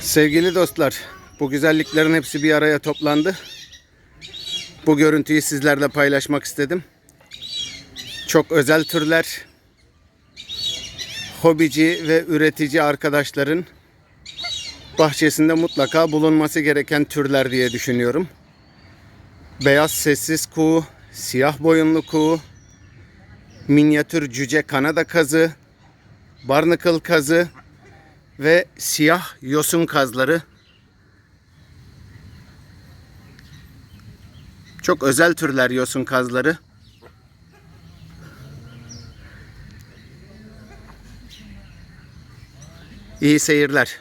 Sevgili dostlar, bu güzelliklerin hepsi bir araya toplandı. Bu görüntüyü sizlerle paylaşmak istedim. Çok özel türler, hobici ve üretici arkadaşların bahçesinde mutlaka bulunması gereken türler diye düşünüyorum. Beyaz sessiz kuğu, siyah boyunlu kuğu, minyatür cüce Kanada kazı, barnacle kazı ve siyah yosun kazları. Çok özel türler yosun kazları. İyi seyirler.